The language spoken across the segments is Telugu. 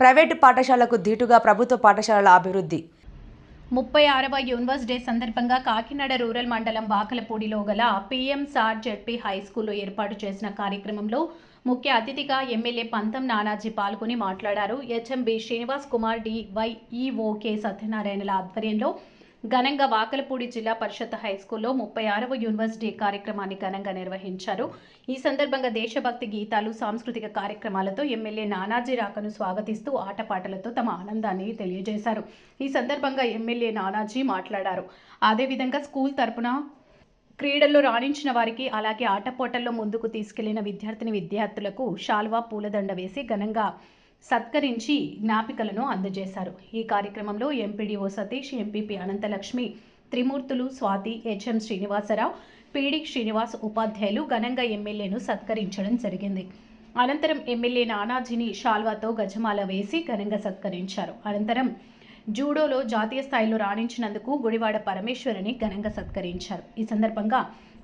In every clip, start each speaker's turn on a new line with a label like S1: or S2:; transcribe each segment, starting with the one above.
S1: ప్రైవేటు పాఠశాలకు ధీటుగా ప్రభుత్వ పాఠశాలల అభివృద్ధి.
S2: ముప్పై ఆరవ యూనివర్స్ డే సందర్భంగా కాకినాడ రూరల్ మండలం బాకలపూడిలో గల పిఎం సార్ జెడ్పీ హై స్కూల్లో ఏర్పాటు చేసిన కార్యక్రమంలో ముఖ్య అతిథిగా ఎమ్మెల్యే పంతం నానాజీ పాల్గొని మాట్లాడారు. హెచ్ఎంబి శ్రీనివాస్ కుమార్ డివైఈఓకే సత్యనారాయణల ఆధ్వర్యంలో ఘనంగా వాకలపూడి జిల్లా పరిషత్ హై స్కూల్లో ముప్పై ఆరవ యూనివర్సిటీ కార్యక్రమాన్ని ఘనంగా నిర్వహించారు. ఈ సందర్భంగా దేశభక్తి గీతాలు సాంస్కృతిక కార్యక్రమాలతో ఎమ్మెల్యే నానాజీ రాకను స్వాగతిస్తూ ఆటపాటలతో తమ ఆనందాన్ని తెలియజేశారు. ఈ సందర్భంగా ఎమ్మెల్యే నానాజీ మాట్లాడారు. అదేవిధంగా స్కూల్ తరపున క్రీడల్లో రాణించిన వారికి అలాగే ఆటపోటల్లో ముందుకు తీసుకెళ్ళిన విద్యార్థిని విద్యార్థులకు షాల్వా పూలదండ వేసి ఘనంగా సత్కరించి జ్ఞాపికలను అందజేశారు. ఈ కార్యక్రమంలో MPDO Satish MPP Anantalakshmi Trimurthulu Swathi HM Srinivasarao PD Srinivas ఉపాధ్యాయులు ఘనంగా ఎమ్మెల్యేను సత్కరించడం జరిగింది. అనంతరం ఎమ్మెల్యే నానాజీని షాల్వాతో గజమాల వేసి ఘనంగా సత్కరించారు. అనంతరం జూడోలో జాతీయ స్థాయిలో రాణించినందుకు గుడివాడ పరమేశ్వరిని ఘనంగా సత్కరించారు. ఈ సందర్భంగా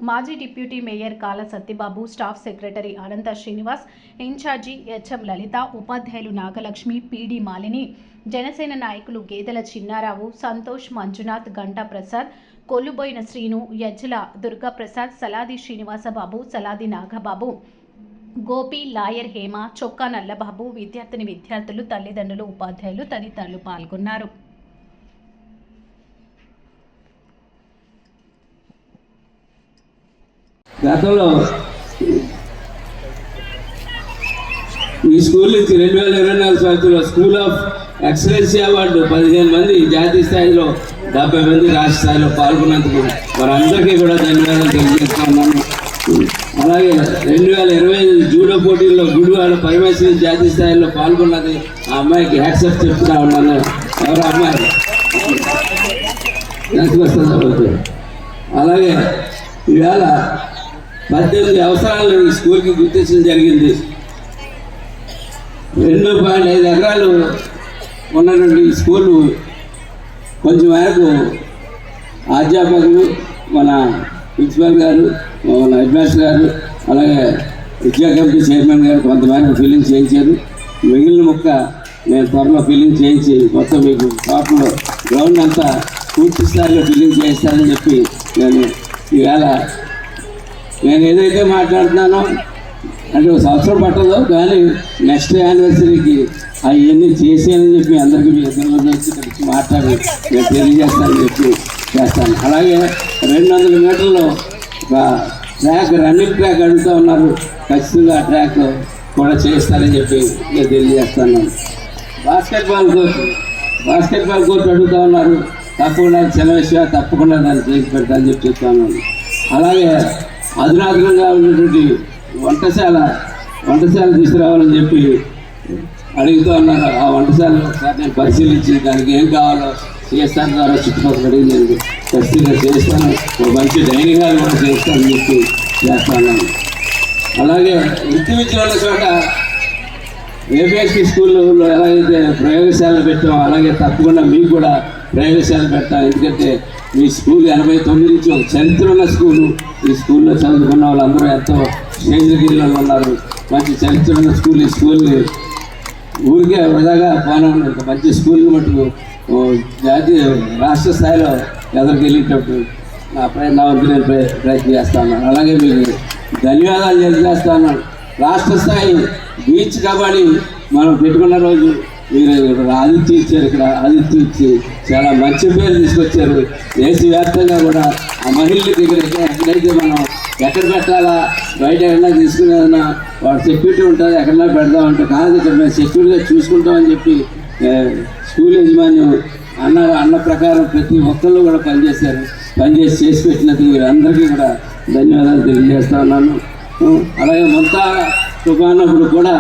S2: మాజీ deputy mayor Kala Satyababu staff secretary Anantha Srinivas incharge HM Lalitha ఉపాధ్యాయులు నాగలక్ష్మి పిడి మాలిని జనసేన నాయకులు గేదెల చిన్నారావు సంతోష్ మంజునాథ్ గంటా ప్రసాద్ కొల్లుబోయిన శ్రీను యజ్జల దుర్గాప్రసాద్ సలాది శ్రీనివాసబాబు సలాది నాగబాబు గోపి లాయర్ హేమ చొక్కా నల్లబాబు విద్యార్థిని విద్యార్థులు తల్లిదండ్రులు ఉపాధ్యాయులు తదితరులు పాల్గొన్నారు.
S3: గతంలో ఈ స్కూల్ నుంచి రెండు వేల ఇరవై నాలుగు సంవత్సరంలో స్కూల్ ఆఫ్ ఎక్సలెన్సీ అవార్డు పదిహేను మంది జాతీయ స్థాయిలో డెబ్బై మంది రాష్ట్ర స్థాయిలో పాల్గొన్నందుకు వారందరికీ కూడా ధన్యవాదాలు తెలియజేస్తున్నాను. అలాగే రెండు వేల ఇరవై ఐదు పోటీల్లో గుడివాడ పరమేశ్వరి జాతీయ స్థాయిలో పాల్గొన్నది ఆ అమ్మాయికి హ్యాట్సప్ చెప్తున్నా ఉన్నాను. ఎవరు అమ్మాయి? అలాగే ఈవేళ పద్దెనిమిది అవసరాలు ఈ స్కూల్కి గుర్తించడం జరిగింది. రెండు పాయింట్ ఐదు ఎకరాలు ఉన్నటువంటి స్కూలు కొంచెం మేరకు అధ్యాపకులు మన ప్రిన్సిపల్ గారు మన హెడ్ మాస్టర్ గారు అలాగే విద్యా కమిటీ చైర్మన్ గారు కొంతమేరకు ఫిల్లింగ్ చేయించారు. మిగిలిన ముక్క నేను త్వరలో ఫిల్లింగ్ చేయించి మొత్తం మీకు షాప్లో గ్రౌండ్ అంతా పూర్తి స్థాయిలో ఫిల్లింగ్ చేయిస్తానని చెప్పి నేను ఈవేళ నేను ఏదైతే మాట్లాడుతున్నానో అంటే ఒక సంవత్సరం పట్టదు కానీ నెక్స్ట్ యానివర్సరీకి అవన్నీ చేసేయని చెప్పి అందరికీ మీ ఇద్దరు వచ్చి కలిసి మాట్లాడి నేను తెలియజేస్తానని చెప్పి చేస్తాను. అలాగే రెండు వందల మీటర్లు ట్రాక్ రన్నింగ్ ట్రాక్ అడుగుతూ ఉన్నారు. ఖచ్చితంగా ఆ ట్రాక్ కూడా చేస్తారని చెప్పి నేను తెలియజేస్తాను. Basketball court. బాస్కెట్బాల్ కోర్టు అడుగుతూ ఉన్నారు. తప్పకుండా సెలవిషయ తప్పకుండా దాన్ని చేసి పెడతానని చెప్పి చెప్తాను. అలాగే అధునాధునంగా ఉన్నటువంటి వంటశాల వంటశాల తీసుకురావాలని చెప్పి అడుగుతూ ఉన్నారు. ఆ వంటశాల ఒకసారి నేను పరిశీలించి దానికి ఏం కావాలో సిఎస్ఆర్ ద్వారా చుట్టుపక్కల నేను ఖచ్చితంగా చేస్తాను. ఒక మంచి డైనింగ్ కూడా చేస్తాను చెప్పి చేస్తాను. అలాగే వృత్తి విద్య ఉన్న చోట ఏపీఎస్సీ స్కూల్లో ఎలాగైతే ప్రయోగశాలలు పెట్టామో అలాగే తప్పకుండా మీకు కూడా ప్రయోగశాల పెట్టాం ఎందుకంటే మీ స్కూల్ ఎనభై తొమ్మిది నుంచి ఒక చరిత్ర ఉన్న స్కూలు. ఈ స్కూల్లో చదువుకున్న వాళ్ళందరూ ఎంతో స్నేహితులు ఉన్నారు. మంచి చరిత్ర ఉన్న స్కూల్. ఈ స్కూల్ని ఊరికే వృధాగా పోనా ఒక మంచి స్కూల్ని మటుకు జాతీయ రాష్ట్ర స్థాయిలో ఎదురుకు వెళ్ళేటప్పుడు నా ప్రయత్నం వరకు నేను ప్రయత్నం చేస్తాను అలాగే మీకు ధన్యవాదాలు తెలియజేస్తాను రాష్ట్ర స్థాయి బీచ్ కబడ్డీ మనం పెట్టుకున్న రోజు మీరు ఆదిత్య ఇచ్చారు ఇక్కడ. ఆదిత్య ఇచ్చి చాలా మంచి పేరు తీసుకొచ్చారు. దేశవ్యాప్తంగా కూడా ఆ మహిళల దగ్గర ఎక్కడైతే మనం ఎక్కడ పెట్టాలా? బయట ఎక్కడన్నా తీసుకునేదన్నా వాడు సెక్యూరిటీ ఉంటుంది ఎక్కడన్నా పెడదామంటే కాదు ఇక్కడ మేము సెక్యూరిటీగా చూసుకుంటామని చెప్పి స్కూల్ యజమాన్యం అన్న అన్న ప్రకారం ప్రతి ఒక్కళ్ళు కూడా పనిచేశారు. పనిచేసి చేసి పెట్టినందుకు వీరందరికీ కూడా ధన్యవాదాలు తెలియజేస్తా ఉన్నాను. అలాగే మొత్తం తుఫానప్పుడు కూడా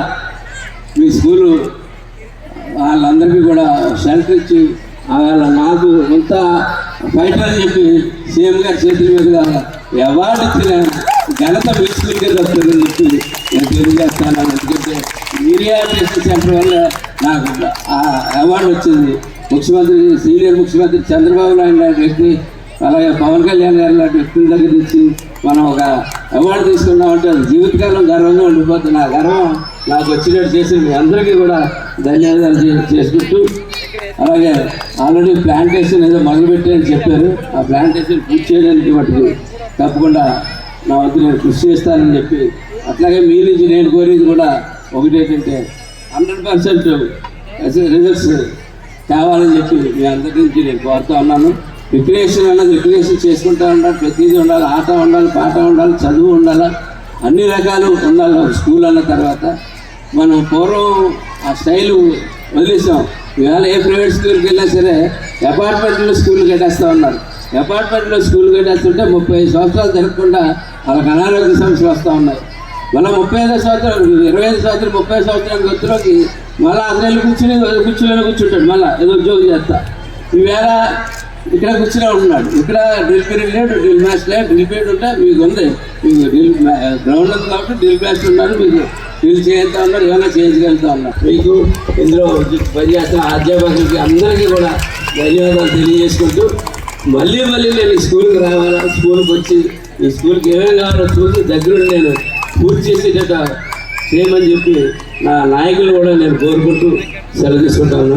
S3: మీ స్కూలు వాళ్ళందరికీ కూడా షెల్టర్ ఇచ్చి వాళ్ళ నాకు ఇంత ఫైటర్ అని చెప్పి సీఎం గారి చేతుల మీదుగా అవార్డు ఇచ్చిన ఘనత మీ వస్తుందని చెప్పి నేను తెలియజేస్తాను. ఎందుకంటే మీడియాటేషన్ సెంటర్ వల్ల నాకు ఆ అవార్డు వచ్చింది. ముఖ్యమంత్రి సీనియర్ ముఖ్యమంత్రి చంద్రబాబు నాయుడు లాంటి వ్యక్తి అలాగే పవన్ కళ్యాణ్ గారు లాంటి వ్యక్తుల దగ్గర నుంచి మనం ఒక అవార్డు తీసుకున్నామంటే జీవితకాలం గర్వంగా ఉండిపోతుంది. ఆ గర్వం నాకు వచ్చినట్టు చేసి మీ అందరికీ కూడా ధన్యవాదాలు చేసుకుంటూ అలాగే ఆల్రెడీ ప్లాంటేషన్ ఏదో మొదలుపెట్టారని చెప్పారు. ఆ ప్లాంటేషన్ పూర్తి చేయడానికి మటుకు తప్పకుండా నా వద్ద నేను కృషి చేస్తానని చెప్పి అట్లాగే మీ నుంచి నేను కోరేది కూడా ఒకటేంటంటే హండ్రెడ్ పర్సెంట్ రిజల్ట్స్ కావాలని చెప్పి మీ అందరి నుంచి నేను కోరుతా ఉన్నాను. రిక్రియేషన్ అన్నది రిక్రియేషన్ చేసుకుంటూ ఉండాలి ప్రతిదీ ఉండాలి ఆట ఉండాలి పాట ఉండాలి చదువు ఉండాలి అన్ని రకాలు ఉండాలి స్కూల్ అన్న తర్వాత. మనం పూర్వం ఆ స్టైల్ వదిలేసాం. ఇవాళ ఏ ప్రైవేట్ స్కూల్కి వెళ్ళినా సరే అపార్ట్మెంట్లో స్కూల్ కట్టేస్తూ ఉన్నారు. అపార్ట్మెంట్లో స్కూల్ కట్టేస్తుంటే ముప్పై ఐదు సంవత్సరాలు జరగకుండా వాళ్ళకి అనారోగ్య సమస్యలు వస్తూ ఉన్నాయి. మళ్ళీ ముప్పై ఐదో సంవత్సరం ఇరవై ఐదు సంవత్సరం ముప్పై సంవత్సరం గుర్తులోకి మళ్ళీ అందరిలో కూర్చుని కూర్చుని కూర్చుంటాడు మళ్ళీ ఏదో ఉద్యోగం చేస్తా. ఈవేళ ఇక్కడ కూర్చునే ఉంటున్నాడు ఇక్కడ డ్రిల్ పీరియడ్ లేదు డ్రిల్ మ్యాచ్ లేదు డ్రిల్ పీరియడ్ ఉంటే మీకు ఉంది. మీకు డ్రిల్ గ్రౌండ్ ఉంది కాబట్టి డ్రిల్ మ్యాచ్ ఉన్నారు మీకు డ్రిల్ చేస్తూ ఉన్నారు ఏమైనా చేయించగలుగుతా ఉన్నారు. మీకు ఇందులో పనిచేస్తున్న అధ్యాపకులకి అందరికీ కూడా ధన్యవాదాలు తెలియజేసుకుంటూ మళ్ళీ మళ్ళీ నేను స్కూల్కి రావాలా? స్కూల్కి వచ్చి ఈ స్కూల్కి ఏమేమి కావాలో చూసి దగ్గర నేను పూర్తి చేసేటట్టు చేయమని చెప్పి నా నాయకులు కూడా నేను కోరుకుంటూ సెలవు తీసుకుంటాను